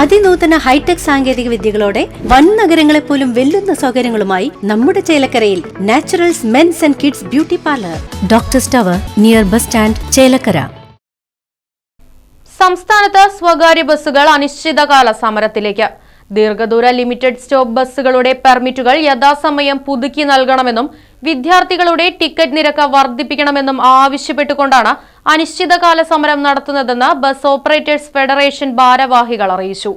അതിനൂതന hi tech സാങ്കേതിക വിദ്യകളോടെ വൻ നഗരങ്ങളെ പോലും വെല്ലുന്ന സൗകര്യങ്ങളുമായി നമ്മുടെ ചേലക്കരയിൽ naturals men's and kids beauty parlour. Doctor tower near bus stand Chelakkara. സംസ്ഥാനത്ത് സ്വകാര്യ ബസ്സുകൾ അനിശ്ചിതകാല സമരത്തിലേക്ക്. ദീർഘദൂര ലിമിറ്റഡ് സ്റ്റോപ്പ് ബസ്സുകളുടെ പെർമിറ്റുകൾ യഥാസമയം പുതുക്കി നൽകണമെന്നും വിദ്യാർത്ഥികളുടെ ടിക്കറ്റ് നിരക്ക് വർദ്ധിപ്പിക്കണമെന്നും ആവശ്യപ്പെട്ടുകൊണ്ടാണ് അനിശ്ചിതകാല സമരം നടത്തുന്നതെന്ന് ബസ് ഓപ്പറേറ്റേഴ്സ് ഫെഡറേഷൻ ഭാരവാഹികൾ അറിയിച്ചു.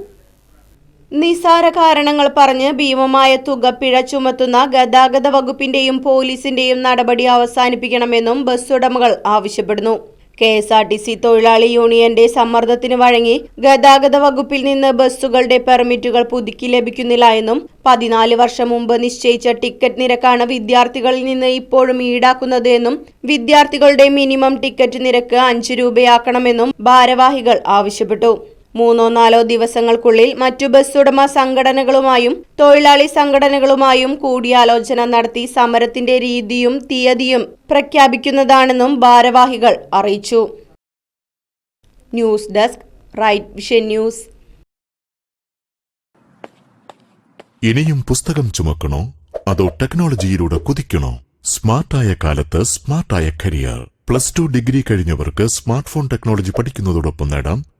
നിസാര കാരണങ്ങൾ പറഞ്ഞ് ഭീമമായ തുക പിഴ ചുമത്തുന്ന ഗതാഗത വകുപ്പിന്റെയും പോലീസിന്റെയും നടപടി അവസാനിപ്പിക്കണമെന്നും ബസ് ഉടമകൾ ആവശ്യപ്പെടുന്നു. K S R T C തൊഴിലാളി യൂണിയന്റെ സമ്മർദ്ദത്തിന് വഴങ്ങി ഗതാഗത വകുപ്പിൽ നിന്ന് ബസ്സുകളുടെ പെർമിറ്റുകൾ പുതുക്കി ലഭിക്കുന്നില്ല എന്നും പതിനാല് വർഷം മുമ്പ് നിശ്ചയിച്ച ടിക്കറ്റ് നിരക്കാണ് വിദ്യാർത്ഥികളിൽ നിന്ന് ഇപ്പോഴും ഈടാക്കുന്നത് എന്നും വിദ്യാർത്ഥികളുടെ മിനിമം ടിക്കറ്റ് നിരക്ക് അഞ്ച് രൂപയാക്കണമെന്നും ഭാരവാഹികൾ ആവശ്യപ്പെട്ടു മൂന്നോ നാലോ ദിവസങ്ങൾക്കുള്ളിൽ മറ്റു ബസ് ഉടമ സംഘടനകളുമായും തൊഴിലാളി സംഘടനകളുമായും കൂടിയാലോചന നടത്തി സമരത്തിന്റെ രീതിയും തീയതിയും പ്രഖ്യാപിക്കുന്നതാണെന്നും ഭാരവാഹികൾ അറിയിച്ചു. News desk right vision news. ഇനിയും പുസ്തകം ചുമക്കണോ? അതോ ടെക്നോളജിയിലൂടെ കുതിക്കണോ? സ്മാർട്ടായ കാലത്ത് സ്മാർട്ടായ കരിയർ. പ്ലസ് ടു ഡിഗ്രി കഴിഞ്ഞവർക്ക് സ്മാർട്ട് ഫോൺ ടെക്നോളജി പഠിക്കുന്നതോടൊപ്പം നേടാം.